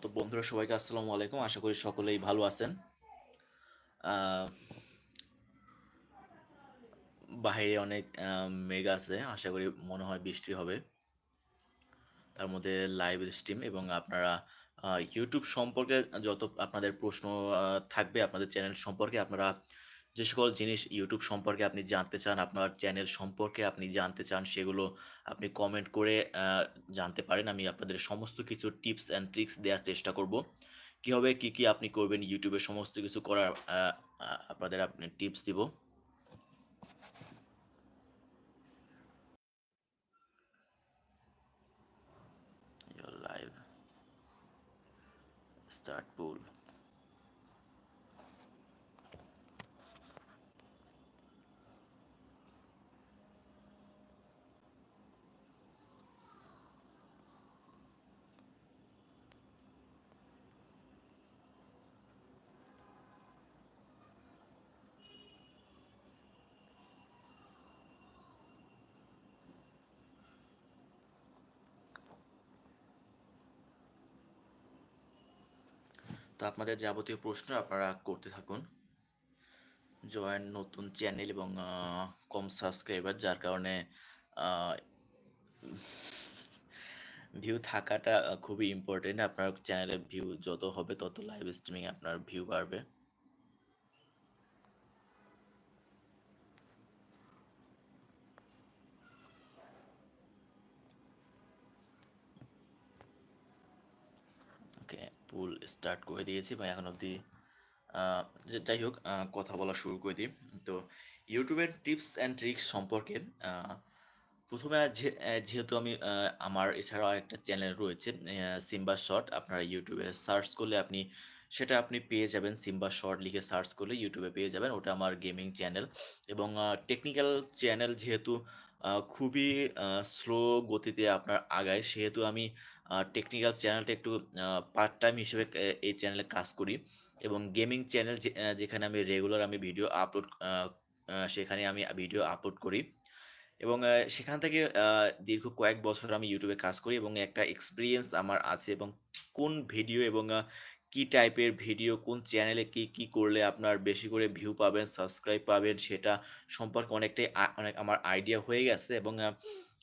তো বন্ধুরা, সবাইকে আসসালামু আলাইকুম। আশা করি সকলেই ভালো আছেন। বাইরে অনেক মেঘ আছে। আশা করি মনে হয় বৃষ্টি হবে। তার মধ্যে লাইভ স্ট্রিম এবং আপনারা ইউটিউব সম্পর্কে যত আপনাদের প্রশ্ন থাকবে, আপনাদের চ্যানেল সম্পর্কে আপনারা যে সকল জিনিস ইউটিউব সম্পর্কে আপনি জানতে চান, আপনার চ্যানেল সম্পর্কে আপনি জানতে চান, সেগুলো আপনি কমেন্ট করে জানতে পারেন। আমি আপনাদের সমস্ত কিছু টিপস অ্যান্ড ট্রিক্স দেওয়ার চেষ্টা করব। কীভাবে কী কী আপনি করবেন ইউটিউবে সমস্ত কিছু করার আপনাদের আপনি টিপস দিব। লাইভ স্টার্ট পুল তো আপনাদের যাবতীয় প্রশ্ন আপনারা করতে থাকুন। জয়েন নতুন চ্যানেল এবং কম সাবস্ক্রাইবার, যার কারণে ভিউ থাকাটা খুবই ইম্পর্টেন্ট আপনার চ্যানেলে ভিউ যত হবে, তত লাইভ স্ট্রিমিং আপনার ভিউ বাড়বে। পুল স্টার্ট করে দিয়েছি বা এখন অবধি যাই হোক কথা বলা শুরু করে দিই। তো ইউটিউবের টিপস অ্যান্ড ট্রিক্স সম্পর্কে প্রথমে যেহেতু আমি আমার এছাড়াও একটা চ্যানেল রয়েছে সিম্বা শর্ট, আপনারা ইউটিউবে সার্চ করলে আপনি, সেটা আপনি পেয়ে যাবেন। সিম্বা শর্ট লিখে সার্চ করলে ইউটিউবে পেয়ে যাবেন। ওটা আমার গেমিং চ্যানেল এবং টেকনিক্যাল চ্যানেল যেহেতু খুবই স্লো গতিতে আপনার আগায়, সেহেতু আমি টেকনিক্যাল চ্যানেলটা একটু পার্ট টাইম হিসেবে এই চ্যানেলে কাজ করি। এবং গেমিং চ্যানেল যেখানে আমি রেগুলার আমি ভিডিও আপলোড সেখানে আমি ভিডিও আপলোড করি। এবং সেখান থেকে দীর্ঘ কয়েক বছর আমি ইউটিউবে কাজ করি এবং একটা এক্সপিরিয়েন্স আমার আছে এবং কোন ভিডিও এবং কি টাইপের ভিডিও কোন চ্যানেলে কি কি করলে আপনার বেশি করে ভিউ পাবেন সাবস্ক্রাইব পাবেন, সেটা সম্পর্কে অনেকটাই অনেক আমার আইডিয়া হয়ে গেছে। এবং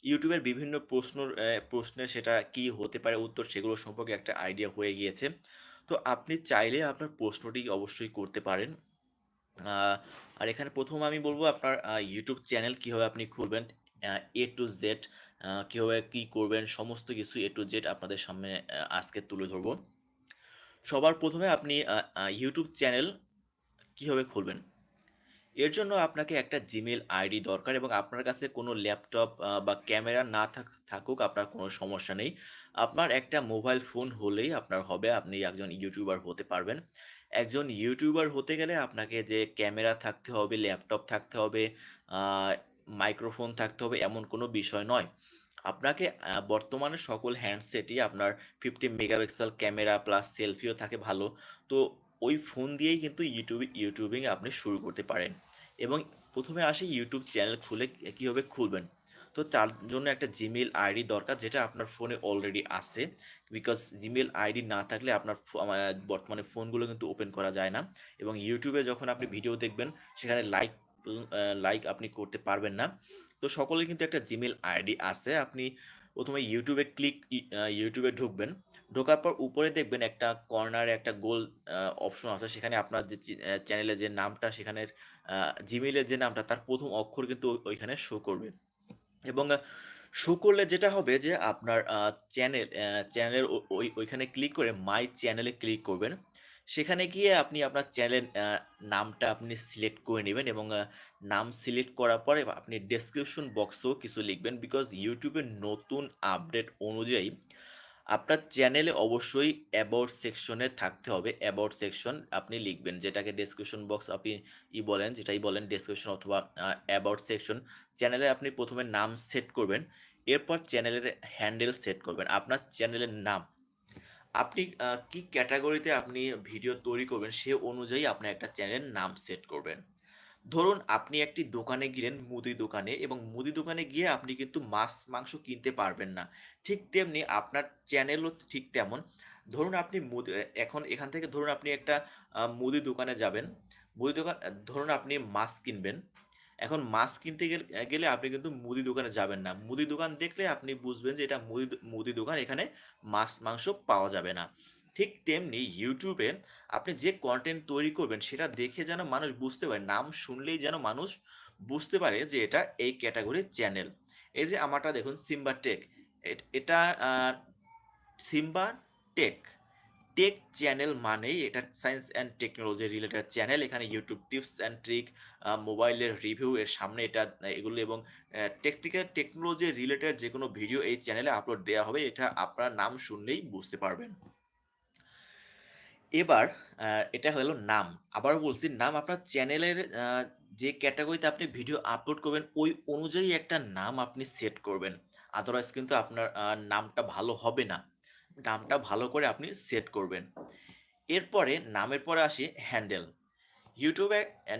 ইউটিউবের বিভিন্ন প্রশ্নর প্রশ্নের সেটা কি হতে পারে, উত্তর সেগুলো সম্পর্কে একটা আইডিয়া হয়ে গিয়েছে। তো আপনি চাইলে আপনার প্রশ্নটি অবশ্যই করতে পারেন। আর এখানে প্রথম আমি বলব আপনার ইউটিউব চ্যানেল কীভাবে আপনি খুলবেন এ টু জেড কীভাবে কী করবেন, সমস্ত কিছু এ টু জেড আপনাদের সামনে আজকে তুলে ধরবো। সবার প্রথমে আপনি ইউটিউব চ্যানেল কীভাবে খুলবেন? এর জন্য আপনাকে একটা জিমেল আইডি দরকার এবং আপনার কাছে কোনো ল্যাপটপ বা ক্যামেরা না থাক- থাকুক আপনার কোনো সমস্যা নেই। আপনার একটা মোবাইল ফোন হলেই আপনার হবে। আপনি একজন ইউটিউবার হতে পারবেন। একজন ইউটিউবার হতে গেলে আপনাকে যে ক্যামেরা থাকতে হবে ল্যাপটপ থাকতে হবে মাইক্রোফোন থাকতে হবে, এমন কোনো বিষয় নয়। আপনাকে বর্তমানে সকল হ্যান্ডসেটই আপনার ফিফটি মেগাপিক্সেল ক্যামেরা প্লাস সেলফিও থাকে ভালো। তো ওই ফোন দিয়েই কিন্তু ইউটিউব ইউটিউবিং আপনি শুরু করতে পারেন। এবং প্রথমে আসি ইউটিউব চ্যানেল খুলে কীভাবে খুলবেন। তো তার জন্য একটা জিমেল আইডি দরকার, যেটা আপনার ফোনে অলরেডি আছে। বিকজ জিমেল আইডি না থাকলে আপনার বর্তমানে ফোনগুলো কিন্তু ওপেন করা যায় না। এবং ইউটিউবে যখন আপনি ভিডিও দেখবেন, সেখানে লাইক লাইক আপনি করতে পারবেন না। তো সকলের কিন্তু একটা জিমেল আইডি আছে। আপনি প্রথমে ইউটিউবে ক্লিক ইউটিউবে ঢুকবেন। ঢোকার পর উপরে দেখবেন একটা কর্নারে একটা গোল অপশন আছে। সেখানে আপনার যে চ্যানেলে যে নামটা সেখানে জিমেলের যে নামটা, তার প্রথম অক্ষর কিন্তু ওইখানে শো করবে। এবং শো করলে যেটা হবে যে আপনার চ্যানেল চ্যানেলের ওই, ওইখানে ক্লিক করে মাই চ্যানেলে ক্লিক করবেন। সেখানে গিয়ে আপনি আপনার চ্যানেলের নামটা আপনি সিলেক্ট করে নেবেন এবং নাম সিলেক্ট করার পরে আপনি ডেসক্রিপশন বক্সেও কিছু লিখবেন। বিকজ ইউটিউবের নতুন আপডেট অনুযায়ী আপনার চ্যানেলে অবশ্যই অ্যাবাউট সেকশনে থাকতে হবে। অ্যাবাউট সেকশন আপনি লিখবেন, যেটাকে ডেসক্রিপশন বক্স আপনি ই বলেন, যেটাই বলেন ডেসক্রিপশন অথবা অ্যাবাউট সেকশন চ্যানেলে আপনি প্রথমে নাম সেট করবেন, এরপর চ্যানেলের হ্যান্ডেল সেট করবেন। আপনার চ্যানেলের নাম। আপনি কি ক্যাটাগরিতে আপনি ভিডিও তৈরি করবেন, সে অনুযায়ী আপনি একটা চ্যানেলের নাম সেট করবেন। ধরুন আপনি একটি দোকানে গেলেন মুদি দোকানে এবং মুদি দোকানে গিয়ে আপনি কিন্তু মাছ, মাংস কিনতে পারবেন না। ঠিক তেমনি আপনার চ্যানেলও ঠিক তেমন। ধরুন আপনি মুদি, এখন এখান থেকে ধরুন আপনি একটা মুদি দোকানে যাবেন। মুদি দোকান, ধরুন আপনি মাছ কিনবেন। এখন মাছ কিনতে গেলে আপনি কিন্তু মুদি দোকানে যাবেন না। মুদি দোকান দেখলে আপনি বুঝবেন যে এটা মুদি মুদি দোকান। এখানে মাছ, মাংস পাওয়া যাবে না। ঠিক তেমনি ইউটিউবে আপনি যে কন্টেন্ট তৈরি করবেন, সেটা দেখে যেন মানুষ বুঝতে পারে, নাম শুনলেই যেন মানুষ বুঝতে পারে যে এটা এই ক্যাটাগরির চ্যানেল এই যে আমারটা দেখুন সিম্বা টেক এটা সিম্বা টেক টেক চ্যানেল মানেই এটা science and technology related channel এখানে ইউটিউব টিপস অ্যান্ড ট্রিক মোবাইলের রিভিউ এর সামনে এটা, এগুলো এবং টেকনিক্যাল টেকনোলজি রিলেটেড যে কোনো ভিডিও এই চ্যানেলে আপলোড দেওয়া হবে, এটা আপনার নাম শুনলেই বুঝতে পারবেন। এবার এটা হলো নাম। আবার বলছি, নাম আপনার চ্যানেলের যে ক্যাটাগরিতে আপনি ভিডিও আপলোড করবেন, ওই অনুযায়ী একটা নাম আপনি সেট করবেন। আদারওয়াইজ কিন্তু আপনার নামটা ভালো হবে না। নামটা ভালো করে আপনি সেট করবেন। এরপরে নামের পরে আসি, হ্যান্ডেল। ইউটিউবে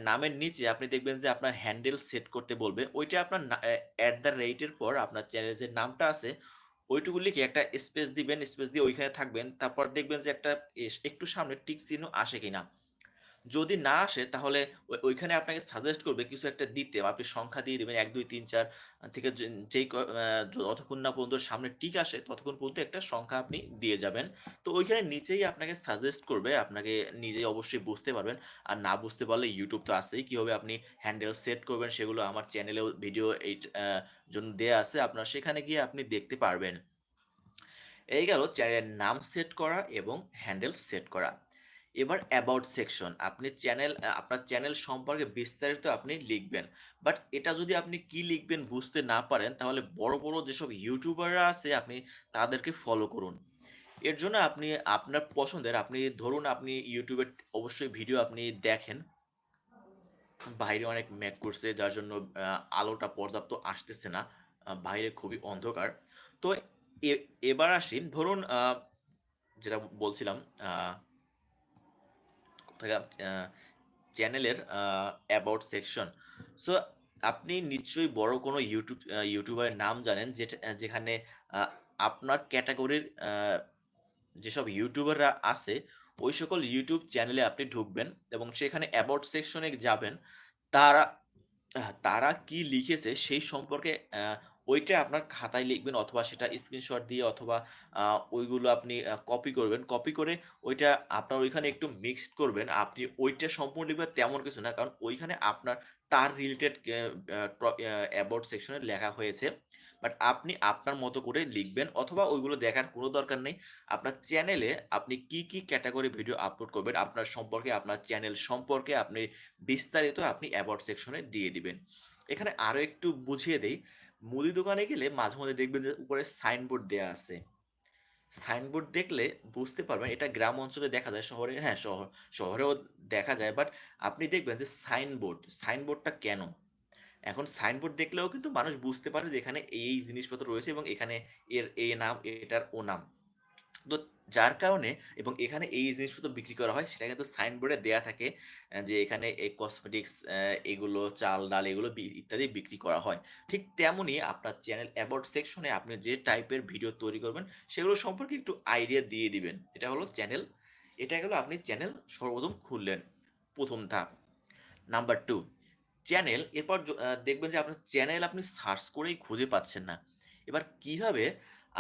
নামের নিচে আপনি দেখবেন যে আপনার হ্যান্ডেল সেট করতে বলবে। ওইটা আপনার অ্যাট দ্য রেটের পর আপনার চ্যানেলের যে নামটা আছে ওইটুকু লিখে একটা স্পেস দিবেন স্পেস দিয়ে ওইখানে থাকবেন, তারপর দেখবেন যে একটা একটু সামনে টিক চিহ্ন আসে কিনা। যদি না আসে, তাহলে ওই- ওইখানে আপনাকে সাজেস্ট করবে কিছু একটা দিতে। আপনি সংখ্যা দিয়ে দিবেন, এক, দুই, তিন, চার, থেকে যেই যতক্ষণ না পর্যন্ত সামনে টিক আসে, ততক্ষণ পর্যন্ত একটা সংখ্যা আপনি দিয়ে যাবেন। তো ওইখানে নিচেই আপনাকে সাজেস্ট করবে, আপনাকে নিজেই অবশ্যই বুঝতে পারবেন। আর না বুঝতে পারলে ইউটিউব তো আছেই। কীভাবে আপনি হ্যান্ডেল সেট করবেন সেগুলো আমার চ্যানেলেও ভিডিও এই জন্য দেয়া আছে। আপনার সেখানে গিয়ে আপনি দেখতে পারবেন। এই গেল চ্যানেলের নাম সেট করা এবং হ্যান্ডেল সেট করা। এবার অ্যাবাউট সেকশন আপনি চ্যানেল আপনার চ্যানেল সম্পর্কে বিস্তারিত আপনি লিখবেন। বাট এটা যদি আপনি কি লিখবেন বুঝতে না পারেন, তাহলে বড় বড় যেসব ইউটিউবাররা আছে, আপনি তাদেরকে ফলো করুন। এর জন্য আপনি, আপনার পছন্দের, আপনি ধরুন আপনি ইউটিউবে অবশ্যই ভিডিও আপনি দেখেন। বাইরে অনেক ম্যাক করছে, যার জন্য আলোটা পর্যাপ্ত আসতেছে না বাইরে খুবই অন্ধকার। তো এবার আসি, ধরুন যেটা বলছিলাম আহ, চ্যানেলের অ্যাবাউট সেকশন সো আপনি নিশ্চয়ই বড় কোনো ইউটিউব ইউটিউবারের নাম জানেন যেটা যেখানে আপনার ক্যাটাগরির যেসব ইউটিউবাররা আছে ওই সকল ইউটিউব চ্যানেলে আপনি ঢুকবেন এবং সেখানে অ্যাবাউট সেকশনে যাবেন। তারা তারা কি লিখেছে সেই সম্পর্কে ওইটা আপনার খাতায় লিখবেন অথবা সেটা স্ক্রিনশট দিয়ে অথবা ওইগুলো আপনি কপি করবেন। কপি করে ওইটা আপনার ওইখানে একটু মিক্সড করবেন। আপনি ওইটা সম্পূর্ণ লিখবেন তেমন কিছু না। কারণ ওইখানে আপনার তার রিলেটেড অ্যাবাউট সেকশনে লেখা হয়েছে। বাট আপনি আপনার মতো করে লিখবেন অথবা ওইগুলো দেখার কোনো দরকার নেই। আপনার চ্যানেলে আপনি কি কি ক্যাটাগরি ভিডিও আপলোড করবেন, আপনার সম্পর্কে, আপনার চ্যানেল সম্পর্কে আপনি বিস্তারিত আপনি অ্যাবাউট সেকশনে দিয়ে দিবেন। এখানে আরও একটু বুঝিয়ে দেই। মুদি দোকানে গেলে মাঝে মধ্যে দেখবেন যে উপরে সাইনবোর্ড দেয়া আছে। সাইনবোর্ড দেখলে বুঝতে পারবেন এটা গ্রাম অঞ্চলে দেখা যায়, শহরে হ্যাঁ শহর, শহরেও দেখা যায় বাট আপনি দেখবেন যে সাইনবোর্ড সাইনবোর্ডটা কেন? এখন সাইনবোর্ড দেখলেও কিন্তু মানুষ বুঝতে পারে যে এখানে এই জিনিসপত্র রয়েছে এবং এখানে এর, এ নাম, এটার ও নাম। তো যার কারণে এবং এখানে এই জিনিসপত্র বিক্রি করা হয়, সেটা কিন্তু সাইনবোর্ডে দেয়া থাকে যে এখানে এই কসমেটিক্স এগুলো, চাল, ডাল এগুলো ইত্যাদি বিক্রি করা হয়। ঠিক তেমনই আপনার চ্যানেল অ্যাবাউট সেকশনে আপনি যে টাইপের ভিডিও তৈরি করবেন, সেগুলো সম্পর্কে একটু আইডিয়া দিয়ে দিবেন। এটা হলো চ্যানেল এটা গেলো আপনি চ্যানেল সর্বপ্রথম খুললেন, প্রথম ধাপ। নাম্বার টু চ্যানেল এরপর দেখবেন যে আপনার চ্যানেল আপনি সার্চ করেই খুঁজে পাচ্ছেন না। এবার কীভাবে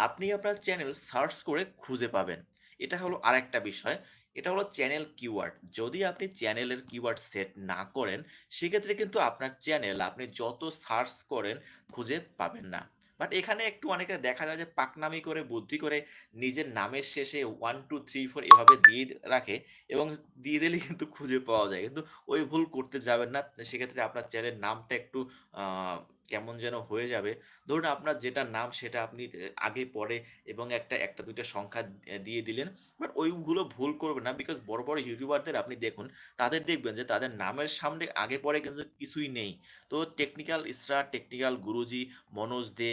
আপনি আপনার চ্যানেল সার্চ করে খুঁজে পাবেন। এটা হলো আরেকটা বিষয়। এটা হলো চ্যানেল কিওয়ার্ড যদি আপনি চ্যানেলের কিওয়ার্ড সেট না করেন, সেক্ষেত্রে কিন্তু আপনার চ্যানেল আপনি যত সার্চ করেন খুঁজে পাবেন না। বাট এখানে একটু অনেকে দেখা যায় যে পাকনামি করে, বুদ্ধি করে নিজের নামের শেষে ওয়ান টু থ্রি ফোর এভাবে দিয়ে রাখে এবং দিয়ে দিলে কিন্তু খুঁজে পাওয়া যায়। কিন্তু ওই ভুল করতে যাবেন না। সেক্ষেত্রে আপনার চ্যানেলের নামটা একটু কেমন যেন হয়ে যাবে। ধরুন আপনার যেটা নাম সেটা আপনি আগে পরে এবং একটা একটা, দুইটা সংখ্যা দিয়ে দিলেন। বাট ওইগুলো ভুল করবেন না বিকজ বড় বড় ইউটিউবারদের আপনি দেখুন, তাদের দেখবেন যে তাদের নামের সামনে আগে, পরে কিন্তু কিছুই নেই। তো টেকনিক্যাল ইসরা টেকনিক্যাল গুরুজি, মনোজ দে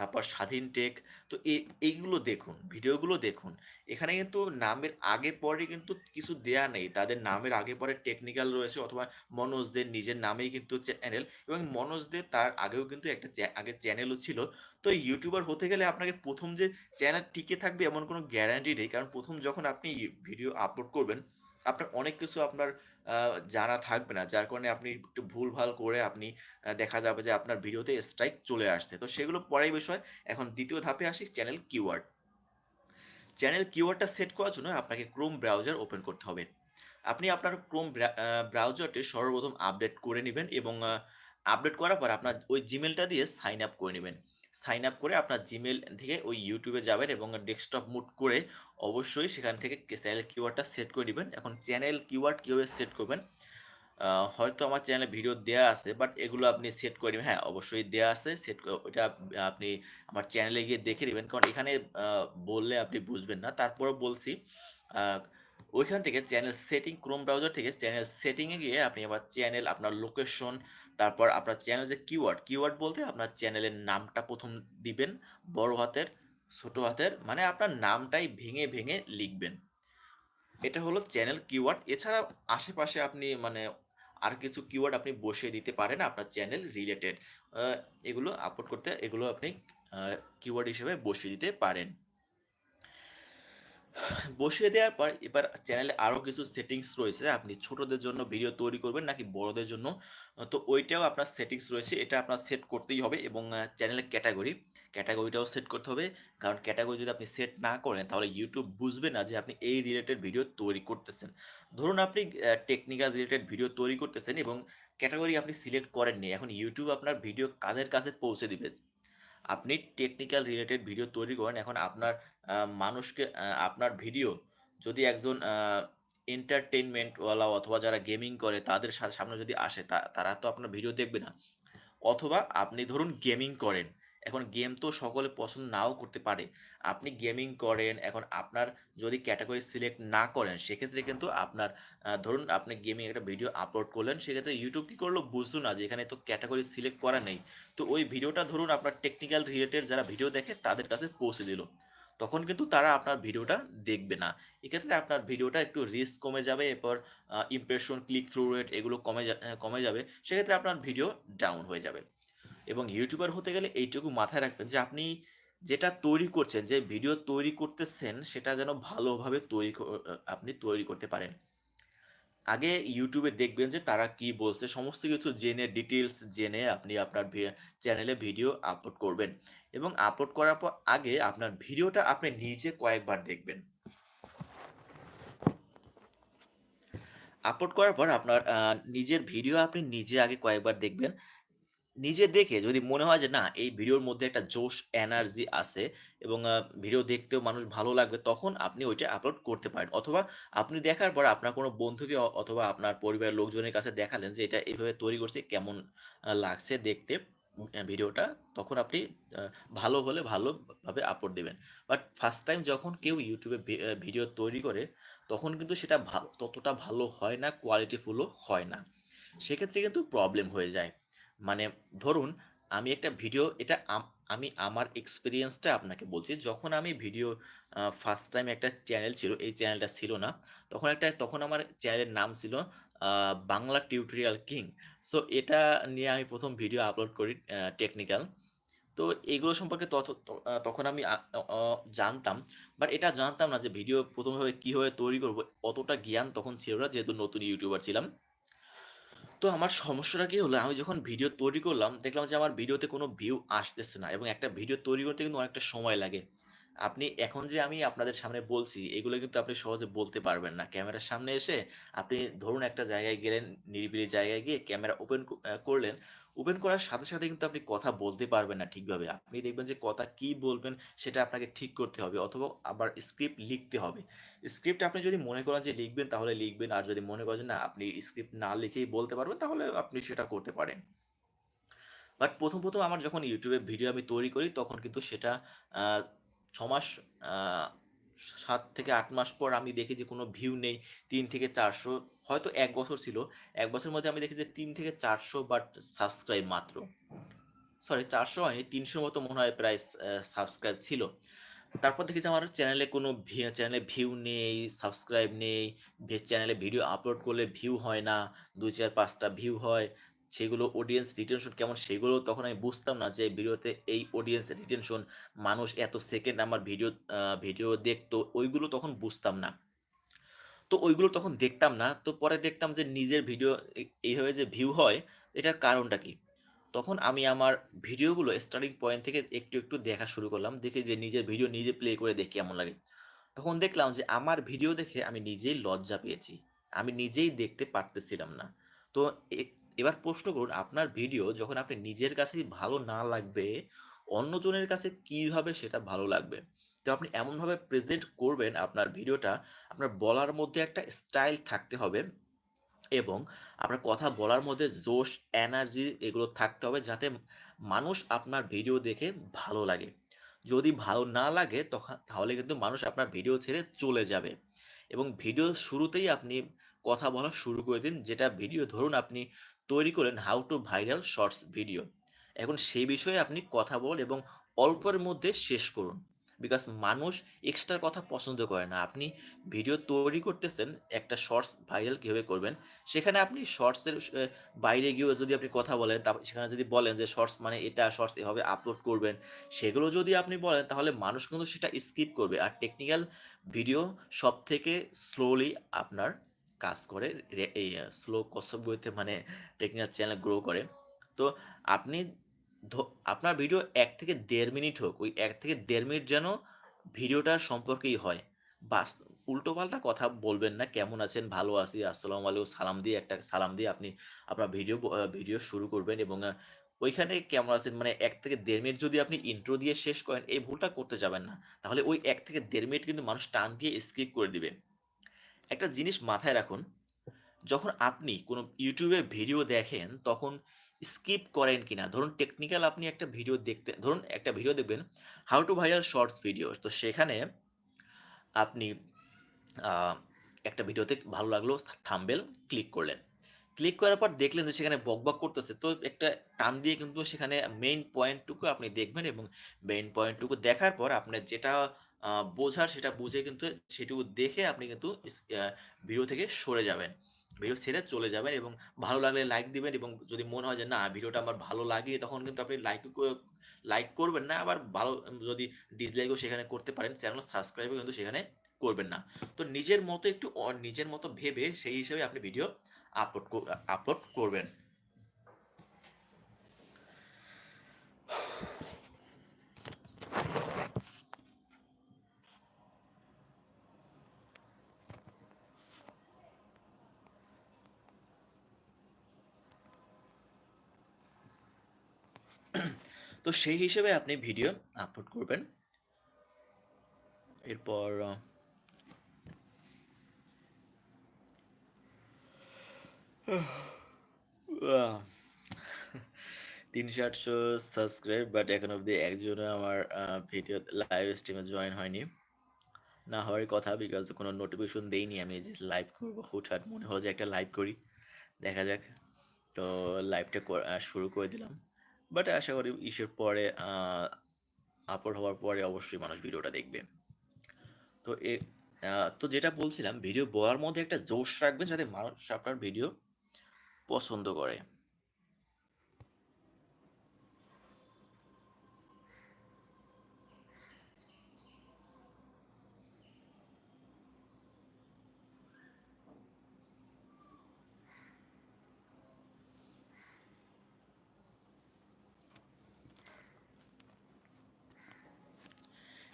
তারপর স্বাধীন টেক তো এই এইগুলো দেখুন, ভিডিওগুলো দেখুন। এখানে কিন্তু নামের আগে পরে কিন্তু কিছু দেয়া নেই। তাদের নামের আগে পরে টেকনিক্যাল রয়েছে অথবা মনোজদের নিজের নামেই কিন্তু চ্যানেল এবং মনোজদের তার আগেও কিন্তু একটা আগে চ্যানেলও ছিল। তো ইউটিউবার হতে গেলে আপনাকে প্রথম যে চ্যানেল টিকে থাকবে এমন কোনো গ্যারান্টি নেই। কারণ প্রথম যখন আপনি ভিডিও আপলোড করবেন, আপনার অনেক কিছু আপনার জানা থাকবে না। যার কারণে আপনি একটু ভুলভাল করে আপনি দেখা যাবে যে আপনার ভিডিওতে স্ট্রাইক চলে আসছে। তো সেগুলো পরের বিষয়। এখন দ্বিতীয় ধাপে আসি চ্যানেল কিওয়ার্ড চ্যানেল কিওয়ার্ডটা সেট করার জন্য আপনাকে ক্রোম ব্রাউজার ওপেন করতে হবে। আপনি আপনার ক্রোম ব্রাউজারটি সর্বপ্রথম আপডেট করে নেবেন এবং আপডেট করার পর আপনার ওই জিমেলটা দিয়ে সাইন আপ করে নেবেন। সাইন আপ করে আপনার জিমেল থেকে ওই ইউটিউবে যাবেন এবং ডেস্কটপ মুড করে অবশ্যই সেখান থেকে চ্যানেল কিওয়ার্ডটা সেট করে নেবেন। এখন চ্যানেল কিওয়ার্ড কীভাবে সেট করবেন? হয়তো আমার চ্যানেলে ভিডিও দেওয়া আছে বাট এগুলো আপনি সেট করে নেবেন। হ্যাঁ অবশ্যই দেওয়া আছে সেট ওটা আপনি আমার চ্যানেলে গিয়ে দেখে নেবেন। কারণ এখানে বললে আপনি বুঝবেন না। তারপরও বলছি ওইখান থেকে চ্যানেল সেটিং ক্রোম ব্রাউজার থেকে চ্যানেল সেটিংয়ে গিয়ে আপনি আবার চ্যানেল আপনার লোকেশন তারপর আপনার চ্যানেল যে কিওয়ার্ড কিওয়ার্ড বলতে আপনার চ্যানেলের নামটা প্রথম দিবেন, বড় হাতের, ছোট হাতের মানে আপনার নামটাই ভেঙে ভেঙে লিখবেন। এটা হলো চ্যানেল কিওয়ার্ড এছাড়া আশেপাশে আপনি মানে আর কিছু কিওয়ার্ড আপনি বসিয়ে দিতে পারেন আপনার চ্যানেল রিলেটেড এগুলো আপলোড করতে, এগুলো আপনি কিওয়ার্ড হিসেবে বসিয়ে দিতে পারেন। বসিয়ে দেওয়ার পর এবার চ্যানেলে আরও কিছু সেটিংস রয়েছে। আপনি ছোটদের জন্য ভিডিও তৈরি করবেন নাকি বড়দের জন্য। তো ওইটাও আপনার সেটিংস রয়েছে। এটা আপনার সেট করতেই হবে এবং চ্যানেলের ক্যাটাগরি ক্যাটাগরিটাও সেট করতে হবে। কারণ ক্যাটাগরি যদি আপনি সেট না করেন, তাহলে ইউটিউব বুঝবে না যে আপনি এই রিলেটেড ভিডিও তৈরি করতেছেন। ধরুন আপনি টেকনিক্যাল রিলেটেড ভিডিও তৈরি করতেছেন এবং ক্যাটাগরি আপনি সিলেক্ট করেননি। এখন ইউটিউব আপনার ভিডিও কাদের কাছে পৌঁছে দিবে? আপনি টেকনিক্যাল রিলেটেড ভিডিও তৈরি করেন, এখন আপনার মানুষকে আপনার ভিডিও যদি একজন এন্টারটেনমেন্টওয়ালা অথবা যারা গেমিং করে তাদের সামনে যদি আসে তারা তো আপনার ভিডিও দেখবে না। অথবা আপনি ধরুন গেমিং করেন এখন গেম তো সকলে পছন্দ নাও করতে পারে। আপনি গেমিং করেন, এখন আপনার যদি ক্যাটাগরি সিলেক্ট না করেন, সেক্ষেত্রে কিন্তু আপনার ধরুন আপনি গেমিং একটা ভিডিও আপলোড করলেন, সেক্ষেত্রে ইউটিউব কী করল বুঝলো না যে এখানে তো ক্যাটাগরি সিলেক্ট করা নেই। তো ওই ভিডিওটা ধরুন আপনার টেকনিক্যাল রিলেটেড যারা ভিডিও দেখে তাদের কাছে পৌঁছে দিল। তখন কিন্তু তারা আপনার ভিডিওটা দেখবে না। এক্ষেত্রে আপনার ভিডিওটা একটু রিস্ক কমে যাবে, এরপর ইমপ্রেশন ক্লিক থ্রু রেট এগুলো কমে কমে যাবে, সেক্ষেত্রে আপনার ভিডিও ডাউন হয়ে যাবে। এবং ইউটিউবার হতে গেলে এইটুকু মাথায় রাখবেন যে আপনি যেটা তৈরি করছেন, যে ভিডিও তৈরি করতেছেন, সেটা যেন ভালোভাবে তৈরি আপনি তৈরি করতে পারেন। আগে ইউটিউবে দেখবেন যে তারা কি বলছে, সমস্ত কিছু জেনে ডিটেলস জেনে আপনি আপনার চ্যানেলে ভিডিও আপলোড করবেন। এবং আপলোড করার পর আগে আপনার ভিডিওটা আপনি নিজে কয়েকবার দেখবেন। আপলোড করার পর আপনার নিজের ভিডিও আপনি নিজে আগে কয়েকবার দেখবেন। নিজে দেখে যদি মনে হয় যে, না, এই ভিডিওর মধ্যে একটা জোশ এনার্জি আছে এবং ভিডিও দেখতেও মানুষ ভালো লাগবে, তখন আপনি ওইটা আপলোড করতে পারেন। অথবা আপনি দেখার পর আপনার কোনো বন্ধুকে অথবা আপনার পরিবারের লোকজনের কাছে দেখালেন যে, এটা এইভাবে তৈরি করছে, কেমন লাগছে দেখতে ভিডিওটা? তখন আপনি ভালো হলে ভালোভাবে আপলোড দেবেন। বাট ফার্স্ট টাইম যখন কেউ ইউটিউবে ভিডিও তৈরি করে, তখন কিন্তু সেটা ভালো ততটা ভালো হয় না কোয়ালিটিফুলও হয় না। সেক্ষেত্রে কিন্তু প্রবলেম হয়ে যায়। মানে ধরুন আমি একটা ভিডিও এটা আমি আমার এক্সপিরিয়েন্সটা আপনাকে বলছি। যখন আমি ভিডিও ফার্স্ট টাইম একটা চ্যানেল ছিল এই চ্যানেলটা ছিল না তখন একটা তখন আমার চ্যানেলের নাম ছিল বাংলা টিউটোরিয়াল কিং সো এটা নিয়ে আমি প্রথম ভিডিও আপলোড করি টেকনিক্যাল তো এগুলো সম্পর্কে তথ- ত- আহ, তখন আমি জানতাম। বাট এটা জানতাম না যে ভিডিও প্রথমভাবে কীভাবে তৈরি করব অতটা জ্ঞান তখন ছিল না যেহেতু নতুন ইউটিউবার ছিলাম। তো আমার সমস্যাটা কি হলো? আমি যখন ভিডিও তৈরি করলাম, দেখলাম যে আমার ভিডিওতে কোনো ভিউ আসতেছে না এবং একটা ভিডিও তৈরি করতে কিন্তু অনেকটা সময় লাগে। আপনি এখন যে আমি আপনাদের সামনে বলছি, এগুলো কিন্তু আপনি সহজে বলতে পারবেন না। ক্যামেরার সামনে এসে আপনি ধরুন একটা জায়গায় গেলেন, নিরিবিলি জায়গায় গিয়ে ক্যামেরা ওপেন করলেন ওপেন করার সাথে সাথে কিন্তু আপনি কথা বলতে পারবেন না ঠিকভাবে। আপনি দেখবেন যে কথা কি বলবেন সেটা আপনাকে ঠিক করতে হবে অথবা আবার স্ক্রিপ্ট লিখতে হবে। স্ক্রিপ্ট আপনি যদি মনে করেন যে লিখবেন তাহলে লিখবেন, আর যদি মনে করেন না, আপনি স্ক্রিপ্ট না লিখেই বলতে পারবেন তাহলে আপনি সেটা করতে পারেন। বাট প্রথম প্রথম আমার যখন ইউটিউবে ভিডিও আমি তৈরি করি, তখন কিন্তু সেটা ছ মাস সাত থেকে আট মাস পর আমি দেখি যে কোনো ভিউ নেই। তিন থেকে চারশো হয়তো এক বছর ছিল। এক বছরের মধ্যে আমি দেখি যে তিন থেকে চারশো বাট সাবস্ক্রাইব মাত্র। সরি চারশো হয়নি তিনশোর মতো মনে হয় প্রায় সাবস্ক্রাইব ছিল। তারপর দেখি যে আমার চ্যানেলে কোনো চ্যানেলে ভিউ নেই সাবস্ক্রাইব নেই চ্যানেলে ভিডিও আপলোড করলে ভিউ হয় না, দুই চার পাঁচটা ভিউ হয়, সেগুলো অডিয়েন্স রিটেনশন কেমন সেগুলো তখন আমি বুঝতাম না যে ভিডিওতে এই অডিয়েন্স রিটেনশন মানুষ এত সেকেন্ড আমার ভিডিও ভিডিও দেখতো, ওইগুলো তখন বুঝতাম না। তো ওইগুলো তখন দেখতাম না। তো পরে দেখতাম যে নিজের ভিডিও এইভাবে যে ভিউ হয়, এটার কারণটা কি? তখন আমি আমার ভিডিওগুলো স্টার্টিং পয়েন্ট থেকে একটু একটু দেখা শুরু করলাম। দেখে যে নিজের ভিডিও নিজে প্লে করে দেখি কেমন লাগে। তখন দেখলাম যে আমার ভিডিও দেখে আমি নিজেই লজ্জা পেয়েছি। আমি নিজেই দেখতে পারতেছিলাম না। তো এবার প্রশ্ন করুন, আপনার ভিডিও যখন আপনি নিজের কাছেই ভালো না লাগবে, অন্যজনের কাছে কীভাবে সেটা ভালো লাগবে? তো আপনি এমনভাবে প্রেজেন্ট করবেন আপনার ভিডিওটা, আপনার বলার মধ্যে একটা স্টাইল থাকতে হবে এবং আপনার কথা বলার মধ্যে জোশ এনার্জি এগুলো থাকতে হবে যাতে মানুষ আপনার ভিডিও দেখে ভালো লাগে। যদি ভালো না লাগে তখন তাহলে কিন্তু মানুষ আপনার ভিডিও ছেড়ে চলে যাবে এবং ভিডিও শুরুতেই আপনি কথা বলা শুরু করে দিন। যেটা ভিডিও ধরুন আপনি তৈরি করেন how to viral shorts video এখন সেই বিষয়ে আপনি কথা বল এবং অল্পের মধ্যে শেষ করুন। বিকজ মানুষ এক্সট্রা কথা পছন্দ করে না। আপনি ভিডিও তৈরি করতেছেন, একটা শর্টস ভাইরাল কীভাবে করবেন, সেখানে আপনি শর্টসের বাইরে গিয়েও যদি আপনি কথা বলেন তা সেখানে যদি বলেন যে শর্টস মানে এটা শর্টস এভাবে আপলোড করবেন, সেগুলো যদি আপনি বলেন, তাহলে মানুষ কিন্তু সেটা স্কিপ করবে। আর টেকনিক্যাল ভিডিও সব থেকে স্লোলি আপনার কাজ করে এই স্লো কসব মানে টেকনিক্যাল চ্যানেল গ্রো করে। তো আপনি আপনার ভিডিও এক থেকে দেড় মিনিট হোক, ওই এক থেকে দেড় মিনিট যেন ভিডিওটার সম্পর্কেই হয়। বাস উল্টোপাল্টা কথা বলবেন না, কেমন আছেন? ভালো আছি, আসসালামু আলাইকুম, সালাম দিয়ে একটা, সালাম দিয়ে আপনি আপনার ভিডিও ভিডিও শুরু করবেন এবং ওইখানে কেমন আছেন? মানে এক থেকে দেড় মিনিট যদি আপনি ইন্ট্রো দিয়ে শেষ করেন, এই ভুলটা করতে যাবেন না। তাহলে ওই এক থেকে দেড় মিনিট কিন্তু মানুষ টান দিয়ে স্কিপ করে দিবে। একটা জিনিস মাথায় রাখুন, যখন আপনি কোনো ইউটিউবে ভিডিও দেখেন, তখন স্কিপ করেন কিনা। ধরুন টেকনিক্যাল আপনি একটা ভিডিও দেখতে, ধরুন একটা ভিডিও দেখবেন how to viral shorts video তো সেখানে আপনি একটা ভিডিওতে ভালো লাগল থাম্বেল ক্লিক করলেন। ক্লিক করার পর দেখলেন যে সেখানে বকবক করতেছে। তো একটা টান দিয়ে কিন্তু সেখানে মেইন পয়েন্টটুকু আপনি দেখবেন এবং মেইন পয়েন্টটুকু দেখার পর আপনার যেটা বোঝার সেটা বুঝে কিন্তু সেটুকু দেখে আপনি কিন্তু ভিডিও থেকে সরে যাবেন। ভিডিও সেরে চলে যাবেন এবং ভালো লাগলে লাইক দিবেন এবং যদি মনে হয় যে, না ভিডিওটা আমার ভালো লাগে তখন কিন্তু আপনি লাইক লাইক করবেন না। আবার ভালো, যদি ডিসলাইকও সেখানে করতে পারেন চ্যানেল সাবস্ক্রাইবও কিন্তু সেখানে করবেন না। তো নিজের মতো একটু নিজের মতো ভেবে সেই হিসেবে আপনি ভিডিও আপলোড আপলোড করবেন। তো সেই হিসেবে আপনি ভিডিও আপলোড করবেন। এরপর তিনশো আটশো সাবস্ক্রাইব বাট এখন অবধি একজনও আমার ভিডিও লাইভ স্ট্রিমে জয়েন হয়নি। না হওয়ার কথা বিকজ কোনো নোটিফিকেশন দেইনি, আমি যে লাইভ করব, হুটহাট মনে হলো যে একটা লাইভ করি। দেখা যাক। তো লাইভটা শুরু করে দিলাম। বাট আশা করি ইসের পরে আপলোড হওয়ার পরে অবশ্যই মানুষ ভিডিওটা দেখবে। তো এ তো যেটা বলছিলাম ভিডিও বলার মধ্যে একটা জোশ রাখবেন যাতে মানুষ আপনার ভিডিও পছন্দ করে।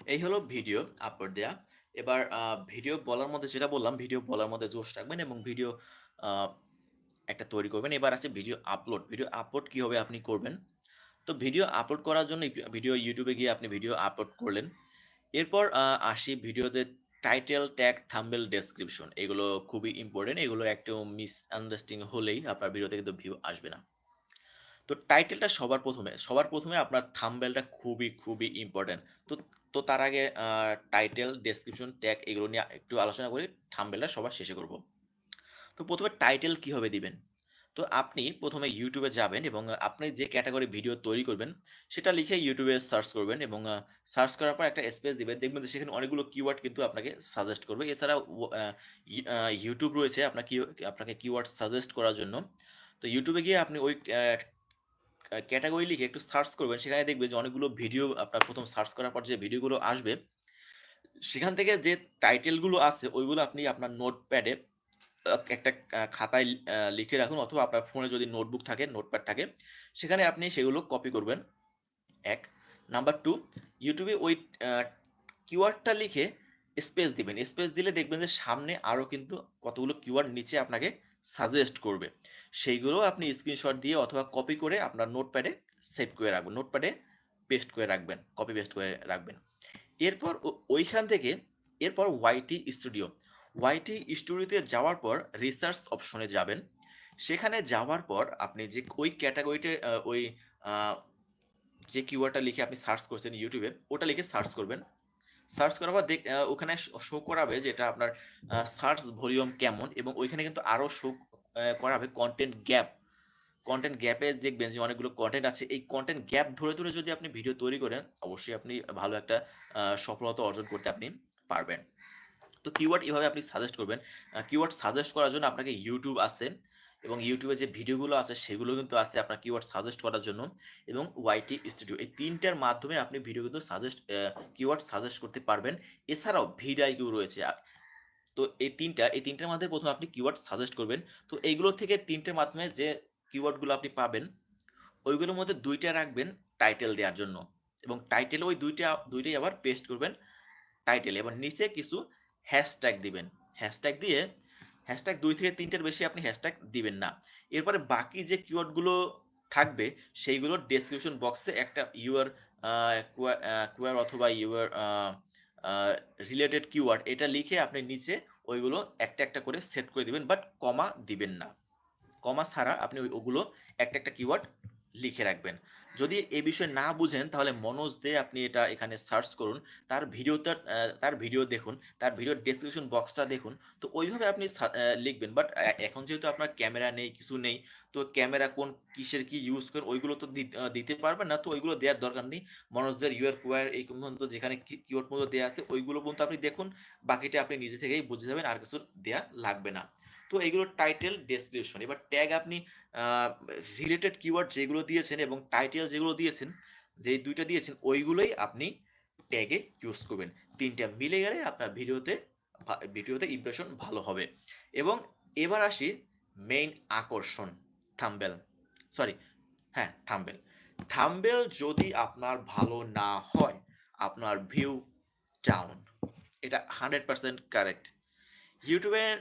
এই হলো ভিডিও আপলোড দেয়া। এবার ভিডিও বলার মধ্যে যেটা বললাম, ভিডিও বলার মধ্যে জোশ রাখবেন এবং ভিডিও একটা তৈরি করবেন। এবার আছে ভিডিও আপলোড ভিডিও আপলোড কীভাবে আপনি করবেন? তো ভিডিও আপলোড করার জন্য ভিডিও ইউটিউবে গিয়ে আপনি ভিডিও আপলোড করলেন। এরপর আসি ভিডিওতে টাইটেল ট্যাগ থাম্বেল ডেসক্রিপশন এগুলো খুবই ইম্পর্টেন্ট এগুলো একটু মিস আন্ডারস্ট্যান্ডিং হলেই আপনার ভিডিওতে কিন্তু ভিউ আসবে না। তো টাইটেলটা সবার প্রথমে সবার প্রথমে আপনার থাম্বেলটা খুবই খুবই ইম্পর্টেন্ট তো তো তার আগে টাইটেল ডেসক্রিপশন ট্যাগ এগুলো নিয়ে একটু আলোচনা করি থাম্বেলটা সবার শেষে করব। তো প্রথমে টাইটেল কীভাবে দিবেন? তো আপনি প্রথমে ইউটিউবে যাবেন এবং আপনি যে ক্যাটাগরি ভিডিও তৈরি করবেন, সেটা লিখে ইউটিউবে সার্চ করবেন এবং সার্চ করার পর একটা স্পেস দিবেন। দেখবেন যে সেখানে অনেকগুলো কিওয়ার্ড কিন্তু আপনাকে সাজেস্ট করবে। এছাড়া ইউটিউব রয়েছে আপনার আপনাকে আপনাকে কিওয়ার্ড সাজেস্ট করার জন্য। তো ইউটিউবে গিয়ে আপনি ওই ক্যাটাগরি লিখে একটু সার্চ করবেন। সেখানে দেখবেন যে অনেকগুলো ভিডিও আপনার প্রথম সার্চ করার পর যে ভিডিওগুলো আসবে, সেখান থেকে যে টাইটেলগুলো আছে, ওইগুলো আপনি আপনার নোটপ্যাডে একটা খাতায় লিখে রাখুন অথবা আপনার ফোনে যদি নোটবুক থাকে নোটপ্যাড থাকে, সেখানে আপনি সেগুলো কপি করবেন। এক। নাম্বার টু ইউটিউবে ওই কিওয়ার্ডটা লিখে স্পেস দিবেন। স্পেস দিলে দেখবেন যে সামনে আরও কিন্তু কতগুলো কিওয়ার্ড নিচে আপনাকে সাজেস্ট করবে। সেইগুলো আপনি স্ক্রিনশট দিয়ে অথবা কপি করে আপনার নোটপ্যাডে সেভ করে রাখবেন। নোটপ্যাডে পেস্ট করে রাখবেন কপি পেস্ট করে রাখবেন। এরপর ওইখান থেকে এরপর ওয়াইটি স্টুডিও ওয়াইটি স্টুডিওতে যাওয়ার পর রিসার্চ অপশনে যাবেন। সেখানে যাওয়ার পর আপনি যে ওই ক্যাটাগরিতে ওই যে কিওয়ার্ডটা লিখে আপনি সার্চ করছেন ইউটিউবে ওটা লিখে সার্চ করবেন। সার্চ পর দেখ ওখানে শো করাবে যে এটা আপনার সার্চ ভলিউম কেমন এবং ওইখানে কিন্তু আরও শো করাবে কন্টেন্ট গ্যাপ কন্টেন্ট গ্যাপে দেখবেন যে অনেকগুলো কন্টেন্ট আছে। এই কন্টেন্ট গ্যাপ ধরে ধরে যদি আপনি ভিডিও তৈরি করেন, অবশ্যই আপনি ভালো একটা সফলতা অর্জন করতে আপনি পারবেন। তো কিওয়ার্ড এভাবে আপনি সাজেস্ট করবেন। কিওয়ার্ড সাজেস্ট করার জন্য আপনাকে ইউটিউব আছে। এবং ইউটিউবে যে ভিডিওগুলো আছে, সেগুলো কিন্তু আছে আপনার কিওয়ার্ড সাজেস্ট করার জন্য এবং ওয়াইটি স্টুডিও এই তিনটার মাধ্যমে আপনি ভিডিও কিন্তু সাজেস্ট কিওয়ার্ড সাজেস্ট করতে পারবেন। এছাড়াও ভিডিআইকিউ রয়েছে। তো এই তিনটা, এই তিনটার মাধ্যমে প্রথমে আপনি কিওয়ার্ড সাজেস্ট করবেন। তো এইগুলো থেকে তিনটের মাধ্যমে যে কিওয়ার্ডগুলো আপনি পাবেন, ওইগুলোর মধ্যে দুইটা রাখবেন টাইটেল দেওয়ার জন্য এবং টাইটেল ওই দুইটা, দুইটাই আবার পেস্ট করবেন টাইটেল এবং নিচে কিছু হ্যাশট্যাগ দিবেন। হ্যাশট্যাগ দিয়ে হ্যাশট্যাগ দুই থেকে তিনটের বেশি আপনি হ্যাশট্যাগ দিবেন না। এরপরে বাকি যে কিওয়ার্ডগুলো থাকবে সেইগুলোর ডেসক্রিপশন বক্সে একটা ইউআর কুয়ার অথবা ইউআর রিলেটেড কিওয়ার্ড এটা লিখে আপনি নিচে ওইগুলো একটা একটা করে সেট করে দিবেন বাট কমা দিবেন না। কমা ছাড়া আপনি ওগুলো একটা একটা কিওয়ার্ড লিখে রাখবেন। যদি এ বিষয়ে না বুঝেন, তাহলে মনোজ দে আপনি এটা এখানে সার্চ করুন। তার ভিডিওটা তার ভিডিও দেখুন, তার ভিডিওর ডেসক্রিপশন বক্সটা দেখুন। তো ওইভাবে আপনি লিখবেন। বাট এখন যেহেতু আপনার ক্যামেরা নেই, কিছু নেই, তো ক্যামেরা কোন কিসের কি ইউজ করেন, ওইগুলো তো দিতে পারবেন না। তো ওইগুলো দেওয়ার দরকার নেই। মনোজদের ইউআর কোয়ার এই পর্যন্ত যেখানে কিওয়ার্ড মতো দেওয়া আছে, ওইগুলো পর্যন্ত আপনি দেখুন। বাকিটা আপনি নিজে থেকেই বুঝে যাবেন, আর কিছু দেওয়া লাগবে না। তো এগুলো টাইটেল ডেসক্রিপশন এবার ট্যাগ আপনি রিলেটেড কিওয়ার্ড যেগুলো দিয়েছেন এবং টাইটেল যেগুলো দিয়েছেন যে দুইটা দিয়েছেন, ওইগুলোই আপনি ট্যাগে ইউজ করবেন। তিনটা মিলে গেলে আপনার ভিডিওতে ভিডিওতে ইমপ্রেশন ভালো হবে। এবং এবার আসি মেইন আকর্ষণ থাম্বেল সরি হ্যাঁ থাম্বেল থাম্বেল যদি আপনার ভালো না হয়, আপনার ভিউ ডাউন এটা হান্ড্রেড পার্সেন্ট কারেক্ট ইউটিউবের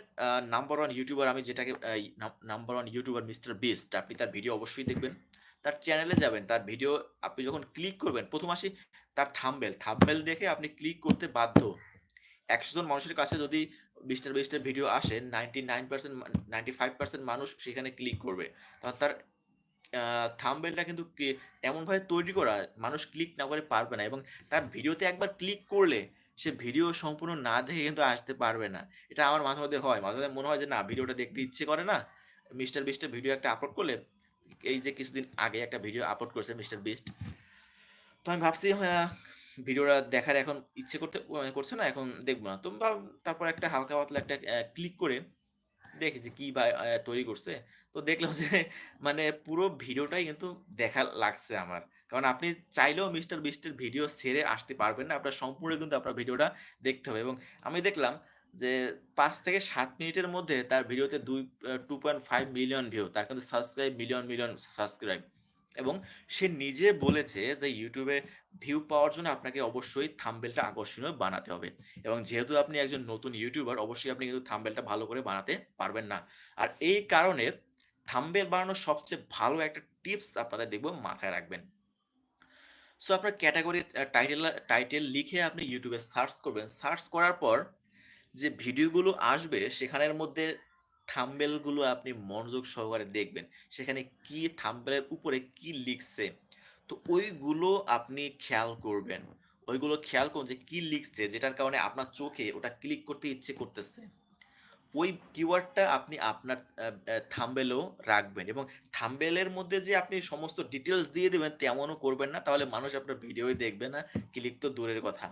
নাম্বার ওয়ান ইউটিউবার আমি যেটাকে number one YouTuber mister Beast আপনি তার ভিডিও অবশ্যই দেখবেন। তার চ্যানেলে যাবেন, তার ভিডিও আপনি যখন ক্লিক করবেন, প্রথম আসি তার থাম্বেল থাম্বেল দেখে আপনি ক্লিক করতে বাধ্য। একশো জন মানুষের কাছে যদি মিস্টার বিস্টের ভিডিও আসে ninety nine percent ninety five percent মানুষ সেখানে ক্লিক করবে। তখন তার থাম্বেলটা কিন্তু এমনভাবে তৈরি করা, মানুষ ক্লিক না করে পারবে না এবং তার ভিডিওতে একবার ক্লিক করলে সে ভিডিও সম্পূর্ণ না দেখে কিন্তু আসতে পারবে না। এটা আমার মাঝে মধ্যে হয়। মাঝে মধ্যে মনে হয় যে, না, ভিডিওটা দেখতে ইচ্ছে করে না। মিস্টার বিস্টের ভিডিও একটা আপলোড করলে, এই যে কিছুদিন আগে একটা ভিডিও আপলোড করেছে মিস্টার বিস্ট। তো আমি ভাবছি ভিডিওটা দেখার এখন ইচ্ছে করতে করছে না, এখন দেখব না। তো তারপর একটা হালকা পাতলা একটা ক্লিক করে দেখি যে, কী তৈরি করছে। তো দেখলাম যে মানে পুরো ভিডিওটাই কিন্তু দেখা লাগছে আমার। কারণ আপনি চাইলেও মিস্টার বিস্টের ভিডিও সেরে আসতে পারবেন না। আপনার সম্পূর্ণ কিন্তু আপনার ভিডিওটা দেখতে হবে। এবং আমি দেখলাম যে পাঁচ থেকে সাত মিনিটের মধ্যে তার ভিডিওতে দুই two point five million view তার কিন্তু সাবস্ক্রাইব মিলিয়ন মিলিয়ন সাবস্ক্রাইব এবং সে নিজে বলেছে যে ইউটিউবে ভিউ পাওয়ার জন্য আপনাকে অবশ্যই থাম্বেলটা আকর্ষণীয় বানাতে হবে। এবং যেহেতু আপনি একজন নতুন ইউটিউবার অবশ্যই আপনি কিন্তু থাম্বেলটা ভালো করে বানাতে পারবেন না। আর এই কারণে থাম্বেল বানানোর সবচেয়ে ভালো একটা টিপস আপনাদের দেখব মাথায় রাখবেন। সো আপনার ক্যাটাগরি টাইটেল টাইটেল লিখে আপনি ইউটিউবে সার্চ করবেন। সার্চ করার পর যে ভিডিওগুলো আসবে, সেখানের মধ্যে থাম্বেলগুলো আপনি মনোযোগ সহকারে দেখবেন। সেখানে কি থাম্বেলের উপরে কি লিখছে। তো ওইগুলো আপনি খেয়াল করবেন। ওইগুলো খেয়াল করুন যে কি লিখছে, যেটার কারণে আপনার চোখে ওটা ক্লিক করতে ইচ্ছে করতেছে। ওই কিওয়ার্ডটা আপনি আপনার থাম্বেলেও রাখবেন এবং থাম্বেলের মধ্যে যে আপনি সমস্ত ডিটেলস দিয়ে দেবেন তেমনও করবেন না, তাহলে মানুষ আপনার ভিডিওই দেখবে না ক্লিক তো দূরের কথা।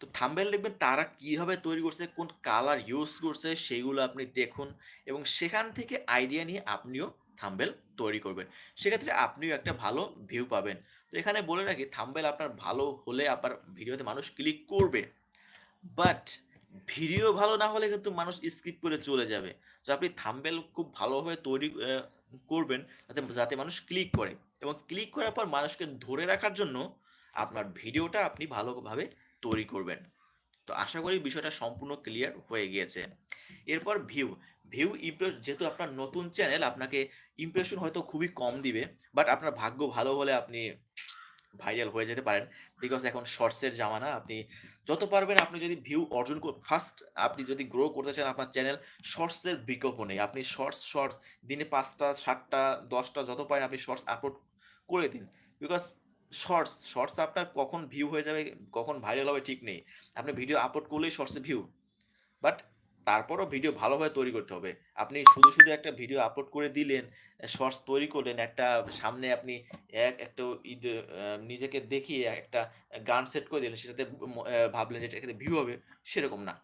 তো থাম্বেল দেখবেন তারা কীভাবে তৈরি করছে, কোন কালার ইউজ করছে সেইগুলো আপনি দেখুন এবং সেখান থেকে আইডিয়া নিয়ে আপনিও থাম্বেল তৈরি করবেন। সেক্ষেত্রে আপনিও একটা ভালো ভিউ পাবেন। তো এখানে বলে রাখি থাম্বেল আপনার ভালো হলে আপনার ভিডিওতে মানুষ ক্লিক করবে। বাট ভিডিও ভালো না হলে কিন্তু মানুষ স্কিপ করে চলে যাবে। তো আপনি থাম্বেল খুব ভালোভাবে তৈরি করবেন যাতে যাতে মানুষ ক্লিক করে। এবং ক্লিক করার পর মানুষকে ধরে রাখার জন্য আপনার ভিডিওটা আপনি ভালোভাবে তৈরি করবেন। তো আশা করি বিষয়টা সম্পূর্ণ ক্লিয়ার হয়ে গিয়েছে। এরপর ভিউ ভিউ ইমপ্রেস যেহেতু আপনার নতুন চ্যানেল আপনাকে ইমপ্রেশন হয়তো খুবই কম দিবে বাট আপনার ভাগ্য ভালো হলে আপনি ভাইরাল হয়ে যেতে পারেন। বিকজ এখন শর্টসের জামানা, আপনি যত পারবেন আপনি যদি ভিউ অর্জন ফার্স্ট আপনি যদি গ্রো করতে চান আপনার চ্যানেল শর্টসের বিকল্প নেই। আপনি শর্টস শর্টস দিনে পাঁচটা, সাতটা, দশটা যত পারেন আপনি শর্টস আপলোড করে দিন। বিকজ শর্টস শর্টস আপনার কখন ভিউ হয়ে যাবে, কখন ভাইরাল হবে ঠিক নেই। আপনি ভিডিও আপলোড করলেই শর্টসে ভিউ বাট তারপরও ভিডিও ভালোভাবে তৈরি করতে হবে। আপনি শুধু শুধু একটা ভিডিও আপলোড করে দিলেন শর্টস তৈরি করলেন, একটা সামনে আপনি এক, একটা ঈদ নিজেকে দেখিয়ে একটা গান সেট করে দিলেন, সেটাতে ভাবলেন যে এটাতে ভিউ হবে, সেরকম না।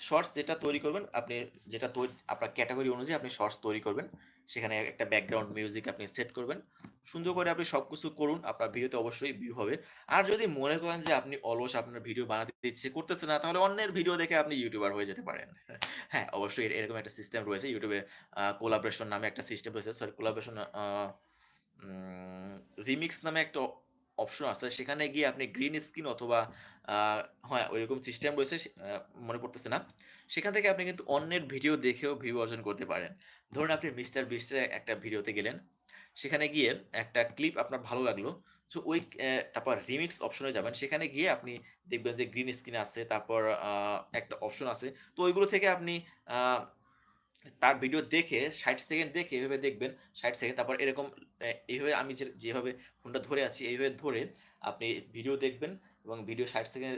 শর্টস যেটা তৈরি করবেন, আপনি যেটা তৈরি আপনার ক্যাটাগরি অনুযায়ী আপনি শর্টস তৈরি করবেন। সেখানে একটা ব্যাকগ্রাউন্ড মিউজিক আপনি সেট করবেন। সুন্দর করে আপনি সব কিছু করুন, আপনার ভিডিওতে অবশ্যই ভিউ হবে। আর যদি মনে করেন যে আপনি অলস আপনার ভিডিও বানাতে ইচ্ছে করতেছে না, তাহলে অন্যের ভিডিও দেখে আপনি ইউটিউবার হয়ে যেতে পারেন। হ্যাঁ অবশ্যই এরকম একটা সিস্টেম রয়েছে ইউটিউবে কোলাবরেশন নামে একটা সিস্টেম রয়েছে। সরি কোলাবরেশন রিমিক্স নামে একটা অপশন আছে। সেখানে গিয়ে আপনি গ্রিন স্ক্রিন অথবা হ্যাঁ ওইরকম সিস্টেম রয়েছে মনে পড়তেছে না। সেখান থেকে আপনি কিন্তু অন্যের ভিডিও দেখেও ভিউ অর্জন করতে পারেন। ধরুন আপনি মিস্টার বিস্টের একটা ভিডিওতে গেলেন সেখানে গিয়ে একটা ক্লিপ আপনার ভালো লাগল। সো ওই তারপর রিমিক্স অপশনে যাবেন। সেখানে গিয়ে আপনি দেখবেন যে গ্রিন স্ক্রিন আছে, তারপর একটা অপশন আছে। তো ওইগুলো থেকে আপনি তার ভিডিও দেখে ষাট সেকেন্ড দেখে এভাবে দেখবেন, ষাট সেকেন্ড তারপর এরকম এইভাবে আমি যে, যেভাবে ফোনটা ধরে আছি, এইভাবে ধরে আপনি ভিডিও দেখবেন এবং ভিডিও ষাট সেকেন্ড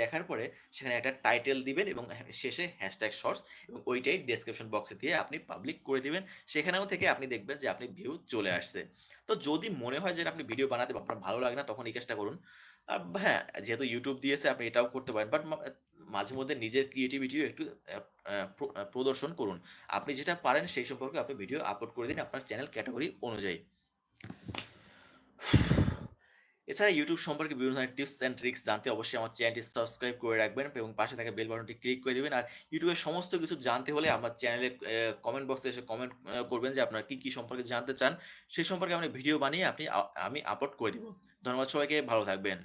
দেখার পরে সেখানে একটা টাইটেল দিবেন এবং শেষে হ্যাশট্যাগ শর্টস এবং ওইটাই ডেসক্রিপশন বক্সে দিয়ে আপনি পাবলিক করে দিবেন। সেখানেও থেকে আপনি দেখবেন যে আপনি ভিউ চলে আসছে। তো যদি মনে হয় যে আপনি ভিডিও বানাতে আপনার ভালো লাগে না, তখন এই কাজটা করুন। হ্যাঁ যেহেতু ইউটিউব দিয়েছে, আপনি এটাও করতে পারেন। বাট মাঝে মধ্যে নিজের ক্রিয়েটিভিটিও একটু প্রদর্শন করুন। আপনি যেটা পারেন সেই সম্পর্কে আপনি ভিডিও আপলোড করে দিন আপনার চ্যানেল ক্যাটাগরি অনুযায়ী। এছাড়া ইউটিউব সম্পর্কে বিভিন্ন ধরনের টিপস অ্যান্ড ট্রিক্স জানতে অবশ্যই আমার চ্যানেলটি সাবস্ক্রাইব করে রাখবেন এবং পাশে থাকা বেল বাটনটি ক্লিক করে দেবেন। আর ইউটিউবের সমস্ত কিছু জানতে হলে আমার চ্যানেলে কমেন্ট বক্সে এসে কমেন্ট করবেন যে আপনারা কী কী সম্পর্কে জানতে চান। সেই সম্পর্কে আমি ভিডিও বানিয়ে আপনি আমি আপলোড করে দেবো। ধন্যবাদ সবাইকে, ভালো থাকবেন।